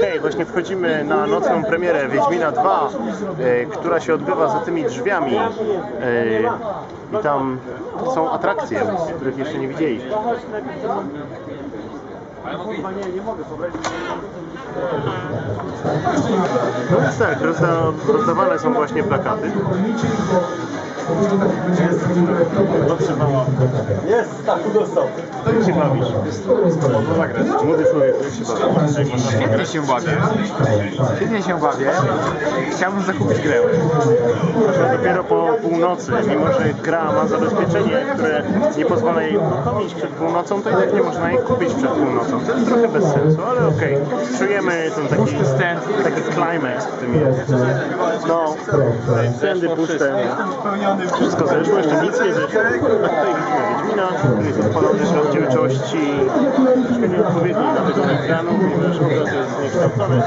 Hej, właśnie wchodzimy na nocną premierę Wiedźmina 2, e, która się odbywa za tymi drzwiami. E, I tam są atrakcje, których jeszcze nie widzieliśmy. No więc tak, rozda, rozdawane są właśnie plakaty. Jest, tak, dostał. To jak się bawisz? Młody człowiek, jak się bawisz? Świetnie się bawię. Świetnie się bawię. Chciałbym zakupić grę. Dopiero po północy, mimo że gra ma zabezpieczenie, które nie pozwala jej uruchomić przed północą, to i tak nie można jej kupić przed północą. To jest trochę bez sensu, ale okej. Czujemy ten taki, taki climax w tym jest. No, stędy puste. Wszystko zeszło, jeszcze nic nie zeszło. A tutaj widzimy Wiedźmina, który jest odpalony z rozdzielczości troszkę nieodpowiedniej dla tego ekranu, ponieważ obraz jest zniekształcony.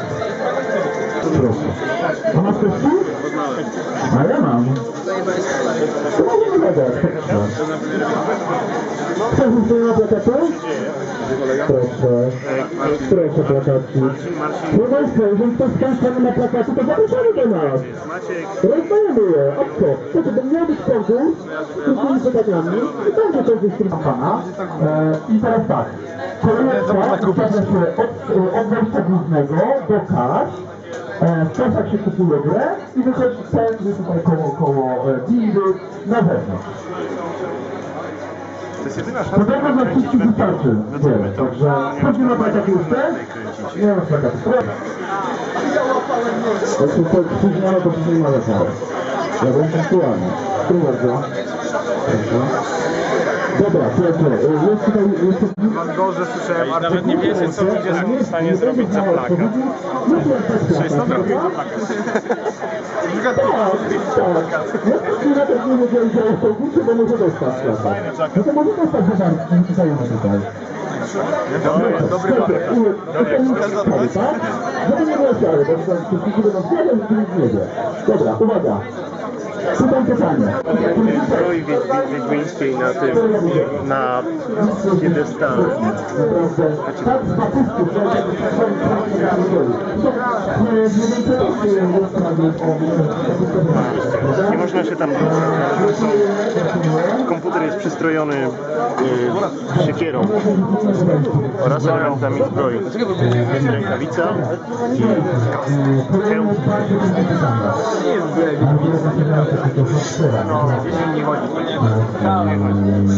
A masz też tu? A ja mam. To może nie. Chcesz sobie na plakatu? Proszę. Proszę plakatki. Proszę Państwa, jeżeli ktoś z Państwa nie ma plakatu, to zapraszamy do nas. Rozdajemy je. Co? To to miał być konkurs z różnymi zadaniami i będzie konkurs który pana. E, I teraz tak. Kolejka ustawia się od, od wejścia głównego do kas. E, w kasach się kupuje grę i wychodzi pędzy tutaj koło, koło e, windy na zewnątrz. to jest jedyna szansa, To dla kręcić wszystkich wystarczy. To. Także chodzi na plakatu już też? Nie ma plakatu. Jak się to przyznano, to później ma lekarz. Ja byłem punktualny. Proszę bardzo. Proszę. Dobra, proszę. Jest tutaj... Jest Mam gorzej słyszałem Nawet nie wiecie, co ludzie są w stanie zrobić za plakat. Sześć Co zrobił za plakat? Tak, tak. Ja też nie wiedziałem, że jest konkursy, bo może dostać plakat. No to może dostać za darmo, zajmę tutaj. Dobry, dobry Dobry, Dobry, tak? Żeby nie było siary, bo to wszyscy będą że nic nie wie. Dobra, uwaga. Wiedźmi- wiedźmińskiej na tym, na piedestale. Tak Nie można się tam dostać. Komputer jest przystrojony y, siekierą oraz elementami zbroi. Jest rękawica i hełm.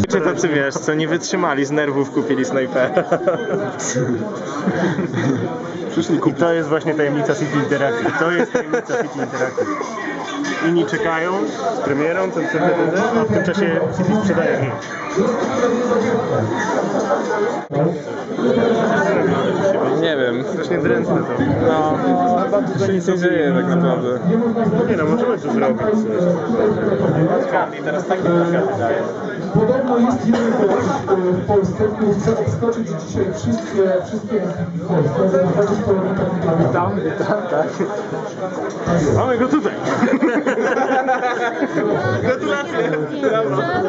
Czy tacy wiesz, co nie wytrzymali z nerwów kupili snajpera. I to jest właśnie tajemnica City Interactive. To jest tajemnica City Interactive. Inni czekają z premierą, ten CDD, a w tym czasie City sprzedaje gry. Nie wiem. Strasznie drętne to. No, chyba dużo nic nie dzieje tak naprawdę. Nie no, możemy tu zrobić coś. teraz takie plakaty daje. Podobno jest jeden gość w Polsce, który chce odskoczyć dzisiaj wszystkie, wszystkie w Polsce, żeby zobaczyć połowę takich Tam, tam, tak. Mamy go tutaj!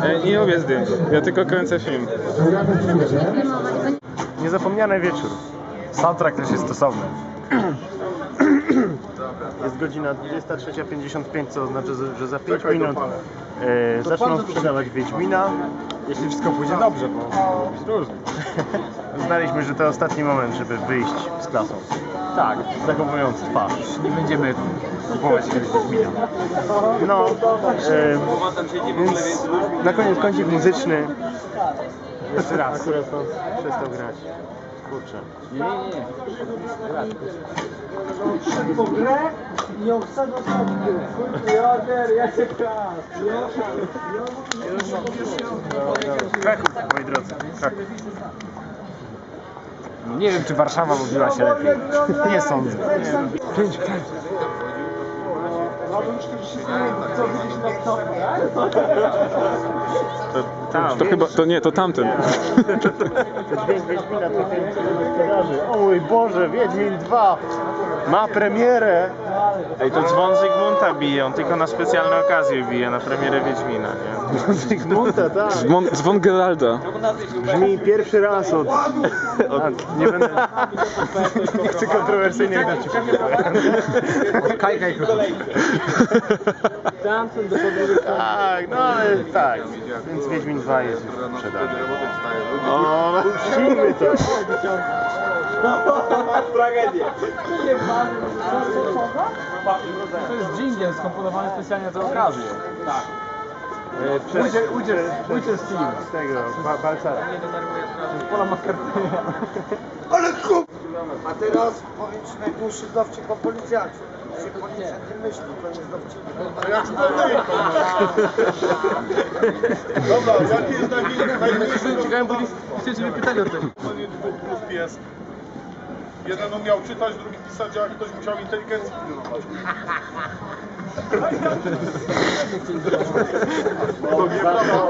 E, nie robię zdjęć, ja tylko kręcę film. Niezapomniany wieczór. Soundtrack też jest stosowny. Jest godzina 23.55, co oznacza, że za 5 minut e, zaczną sprzedawać Wiedźmina. Jeśli wszystko pójdzie dobrze, bo różnie. Uznaliśmy, że to ostatni moment, żeby wyjść z klasą. Tak, Zachowując twarz. nie będziemy kupować kiedyś Wiedźmina. No, e, więc na koniec kącik muzyczny. Jeszcze raz. Akurat to przestał grać. Kurczę. Nie, nie, nie. Kraków, moi drodzy. Kraków. Nie wiem, czy Warszawa mówiła się lepiej. Nie sądzę. Kręć, kręć. To Tam. To chyba, to nie, to tamten. Dźwięk Wiedźmina to sprzedaży. O mój Boże, Wiedźmin 2 ma premierę. Ej, to dzwon Zygmunta bije, on tylko na specjalne okazje bije, na premierę Wiedźmina, nie? Zygmunta, tak. Dzwon, dzwon Geralda. Brzmi pierwszy raz od... od nie będę... Nie chcę kontrowersyjnie dać ci Kaj, kaj, Tak, no ale tak. Więc Wiedźmin 2 jest już sprzedany. O, uczcimy to. To jest dżingiel skomponowany specjalnie okazję. E, Przez, Ucier, ucier, ucier z team. z tego, ba, Balcara. Pola McCartneya. A teraz powiedz najdłuższy dowcip o policjancie. Się policjant nie myśli, to jest dowcip. Dobra, jaki jest Czekałem, bo chcecie mnie pytali o tym. rozwiązanie dwóch plus pies? Jeden umiał czytać, drugi pisać, a ktoś musiał inteligencję pilnować.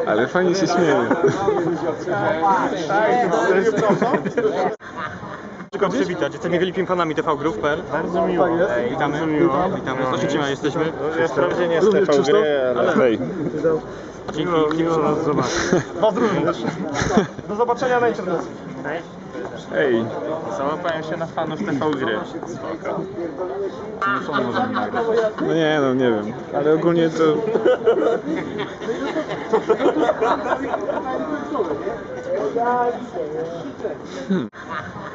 Ale fajnie się śmieje. Tylko przywitać. Jesteśmy wielkimi fanami TV Group.pl. Bardzo miło. Witamy. Witamy. Oczywiście jesteśmy. Ja wprawdzie nie jestem TV gry, ale... Hej. Dzięki. Miło, miło nas zobaczyć. Was również. Do zobaczenia na internecie. Hej. Załapałem się na fanów TV gry. Spoko. No nie, no nie wiem. Ale ogólnie to...